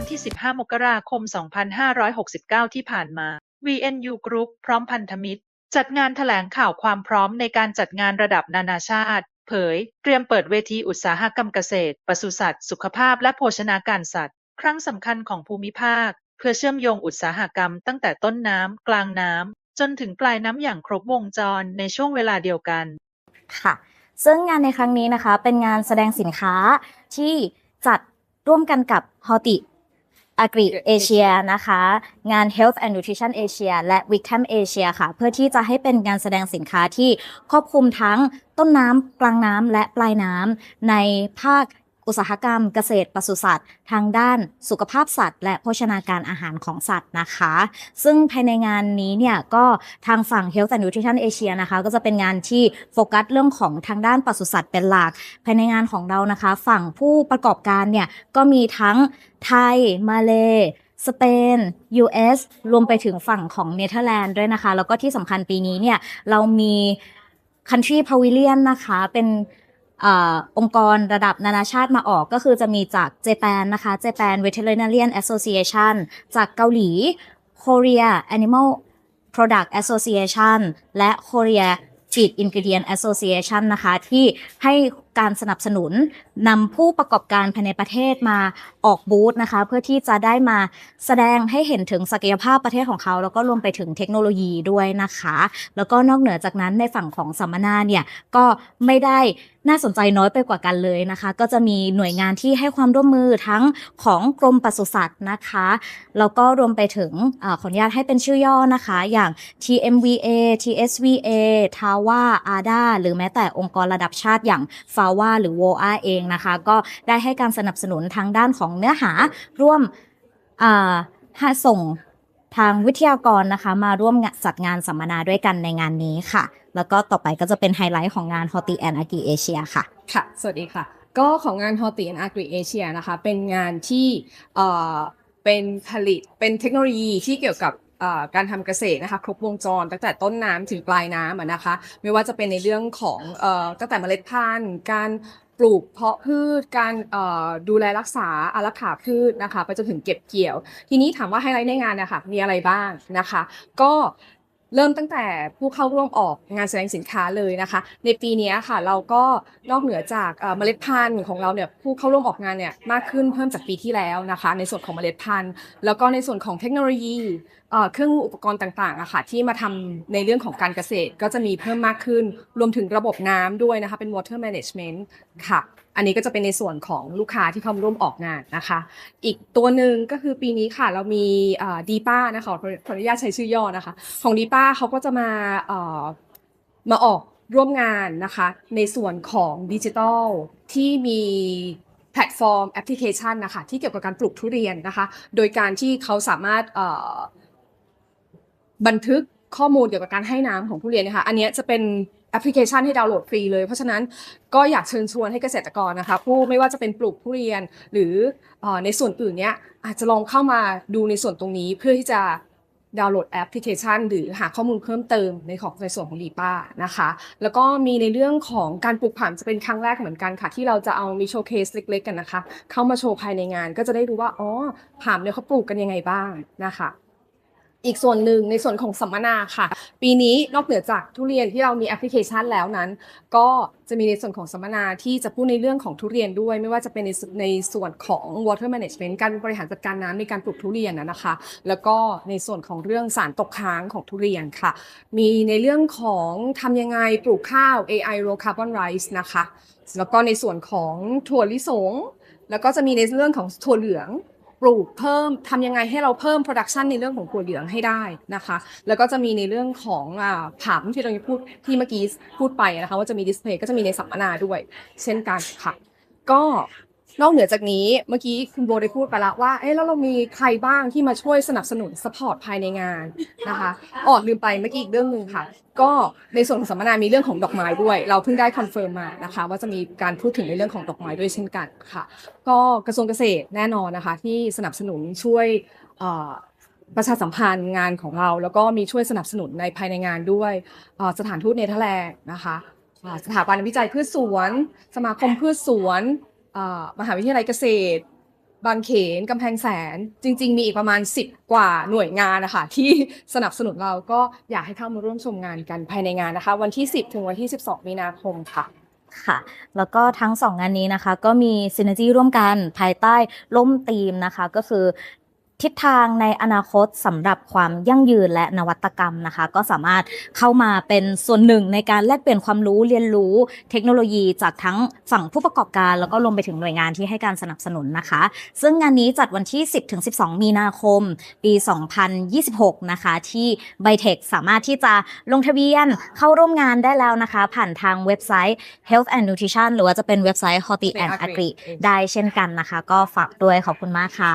วันที่ 15 มกราคม 2569 ที่ผ่านมา VNU Group พร้อมพันธมิตร จัดงานแถลงข่าวความพร้อมในการจัดงานระดับนานาชาติ เผย เตรียมเปิดเวทีอุตสาหกรรมเกษตร ปศุสัตว์ สุขภาพและโภชนาการสัตว์ ครั้งสำคัญของภูมิภาค เพื่อเชื่อมโยงอุตสาหกรรมตั้งแต่ต้นน้ำ กลางน้ำ จนถึงปลายน้ำอย่างครบวงจรในช่วงเวลาเดียวกัน ค่ะ ซึ่งงานในครั้งนี้นะคะ เป็นงานแสดงสินค้าที่จัดร่วมกันกับ h o r t i Agri Asia นะคะ งาน Health and Nutrition Asia และ w i c t a m Asia ค่ะ เพื่อที่จะให้เป็นงานแสดงสินค้าที่ครอบคลุมทั้งต้นน้ำกลางน้ำและปลายน้ำในภาค อุตสาหกรรมเกษตรปศุสัตว์ ทางด้านสุขภาพสัตว์ และโภชนาการอาหารของสัตว์นะคะ ซึ่งภายในงานนี้เนี่ยก็ทางฝั่ง Health and Nutrition Asia นะคะ ก็จะเป็นงานที่โฟกัสเรื่องของทางด้านปศุสัตว์เป็นหลัก ภายในงานของเรานะคะ ฝั่งผู้ประกอบการเนี่ยก็มีทั้งไทย มาเลสเปน US รวมไปถึงฝั่งของเนเธอร์แลนด์ด้วยนะคะ แล้วก็ที่สำคัญปีนี้เนี่ยเรามี Country Pavilion นะคะ เป็น อองค์กรระดับนานาชาติมาออกก็คือจะมีจากเจแปนนะคะ Japan Veterinarian Association จากเกาหลี Korea Animal Product Association และ Korea Feed Ingredient Association นะคะ ที่ให้ การสนับสนุนนำผู้ประกอบการภายในประเทศมาออกบูธนะคะ เพื่อที่จะได้มาแสดงให้เห็นถึงศักยภาพประเทศของเขา แล้วก็รวมไปถึงเทคโนโลยีด้วยนะคะ แล้วก็นอกเหนือจากนั้นในฝั่งของสัมมนาเนี่ยก็ไม่ได้น่าสนใจน้อยไปกว่ากันเลยนะคะ ก็จะมีหน่วยงานที่ให้ความร่วมมือทั้งของกรมปศุสัตว์นะคะแล้วก็รวมไปถึงอขออนุญาตให้เป็นชื่อย่อนะคะ อย่าง TMVA TSVA TAWA ADA หรือแม้แต่องค์กรระดับชาติอย่าง FAWA หรือ WOA เองนะคะ ก็ได้ให้การสนับสนุนทางด้านของเนื้อหาร่วมส่งทางวิทยากรนะคะ มาร่วมจัดงานสัมมนาด้วยกันในงานนี้ค่ะ แล้วก็ต่อไปก็จะเป็นไฮไลท์ของงาน h o t i and Agri Asia ค่ะ ค่ะ สวัสดีค่ะ ก็ของงาน h o t i and Agri Asia นะคะ เป็นงานที่เป็นผลิตเป็นเทคโนโลยีที่เกี่ยวกับ การทำเกษตรนะคะครบวงจรตั้งแต่ต้นน้ำถึงปลายน้ำนะคะ ไม่ว่าจะเป็นในเรื่องของตั้งแต่เมล็ดพันธุ์การปลูกเพาะพืชการดูแลรักษาอารักขาพืชนะคะไปจนถึงเก็บเกี่ยว ทีนี้ถามว่าไฮไลท์ในงานนะคะมีอะไรบ้างนะคะ ก็ เริ่มตั้งแต่ผู้เข้าร่วมออกงานแสดงสินค้าเลยนะคะ ในปีนี้ค่ะเราก็นอกเหนือจากเมล็ดพันธุ์ของเราเนี่ยผู้เข้าร่วมออกงานเนี่ยมากขึ้นเพิ่มจากปีที่แล้วนะคะ ในส่วนของเมล็ดพันธุ์ แล้วก็ในส่วนของเทคโนโลยีเครื่องมืออุปกรณ์ต่างๆอะค่ะที่มาทำในเรื่องของการเกษตรก็จะมีเพิ่มมากขึ้น รวมถึงระบบน้ำด้วยนะคะเป็น water management ค่ะ อันนี้ก็จะเป็นในส่วนของลูกค้าที่เข้ามาร่วมออกงานนะคะ อีกตัวหนึ่งก็คือปีนี้ค่ะเรามีดีป้านะคะขออนุญาตใช้ชื่อย่อนะคะ ของดีป้าเขาก็จะมามาออกร่วมงานนะคะ ในส่วนของดิจิทัลที่มีแพลตฟอร์มแอปพลิเคชันนะคะที่เกี่ยวกับการปลูกทุเรียนนะคะ โดยการที่เขาสามารถบันทึกข้อมูลเกี่ยวกับการให้น้ำของทุเรียนนะคะ อันนี้จะเป็น แอปพลิเคชันให้ดาวน์โหลดฟรีเลย เพราะฉะนั้นก็อยากเชิญชวนให้เกษตรกรนะคะผู้ไม่ว่าจะเป็นปลูกทุเรียนหรือในส่วนอื่นเนี้ยอาจจะลองเข้ามาดูในส่วนตรงนี้เพื่อที่จะดาวน์โหลดแอปพลิเคชัน หรือหาข้อมูลเพิ่มเติมในของในส่วนของดีป้านะคะ แล้วก็มีในเรื่องของการปลูกผักจะเป็นครั้งแรกเหมือนกันค่ะ ที่เราจะเอามีโชว์เคสเล็ก ๆ กันนะคะ เข้ามาโชว์ภายในงานก็จะได้รู้ว่าอ๋อผักเนี่ยเขาปลูกกันยังไงบ้างนะคะ อีกส่วนหนึ่งในส่วนของสัมมนาค่ะ ปีนี้นอกเหนือจากทุเรียนที่เรามีแอปพลิเคชันแล้วนั้น ก็จะมีในส่วนของสัมมนาที่จะพูดในเรื่องของทุเรียนด้วย ไม่ว่าจะเป็นในในส่วนของ water management การบริหารจัดการน้ำในการปลูกทุเรียนนะนะคะ แล้วก็ในส่วนของเรื่องสารตกค้างของทุเรียนค่ะ มีในเรื่องของทำยังไงปลูกข้าว AI low carbon rice นะคะ แล้วก็ในส่วนของถั่วลิสงแล้วก็จะมีในเรื่องของถั่วเหลือง ปลูกเพิ่มทำยังไงให้เราเพิ่ม production ในเรื่องของถั่วเหลืองให้ได้นะคะ แล้วก็จะมีในเรื่องของอ่าผัมที่เราพูดที่เมื่อกี้พูดไปนะคะว่าจะมีดิสเพลย์ก็จะมีในสัมมนาด้วย เช่นกันค่ะ ก็ นอกเหนือจากนี้เมื่อกี้คุณโบได้พูดไปแล้วว่าเอ๊ะแล้วเรามีใครบ้างที่มาช่วยสนับสนุนสปอร์ตภายในงานนะคะอ๋อลืมไปเมื่อกี้อีกเรื่องหนึ่งค่ะ ก็ในส่วนของสัมมนา มีเรื่องของดอกไม้ด้วย เราเพิ่งได้คอนเฟิร์มมานะคะ ว่าจะมีการพูดถึงในเรื่องของดอกไม้ด้วยเช่นกันค่ะ ก็กระทรวงเกษตรแน่นอนนะคะ ที่สนับสนุนช่วยประชาสัมพันธ์งานของเรา แล้วก็มีช่วยสนับสนุนในภายในงานด้วยสถานทูตเนเธอร์แลนด์นะคะสถาบันวิจัยพืชสวน สมาคมพืชสวน มหาวิทยาลัยเกษตร บางเขนกำแพงแสน จริง ๆ มีอีกประมาณ 10 กว่าหน่วยงานนะคะที่สนับสนุนเราก็อยากให้เข้ามาร่วมชมงานกันภายในงานนะคะ วันที่ 10 ถึงวันที่ 12 มีนาคมค่ะค่ะ แล้วก็ทั้งสองงานนี้นะคะ ก็มีซินเนจีร่วมกันภายใต้ล่มธีมนะคะ ก็คือ ทิศทางในอนาคตสำหรับความยั่งยืนและนวัตกรรมนะคะ ก็สามารถเข้ามาเป็นส่วนหนึ่งในการแลกเปลี่ยนความรู้เรียนรู้ เทคโนโลยีจากทั้งฝั่งผู้ประกอบการ แล้วก็รวมไปถึงหน่วยงานที่ให้การสนับสนุนนะคะ ซึ่งงานนี้จัดวันที่ 10-12 มีนาคม ปี 2026 นะคะ ที่ไบเทคสามารถที่จะลงทะเบียนเข้าร่วมงานได้แล้วนะคะ ผ่านทางเว็บไซต์ Health and Nutrition หรือว่าจะเป็นเว็บไซต์ Horti and Agri ได้เช่นกันนะคะ ก็ฝากด้วยขอบคุณมากค่ะ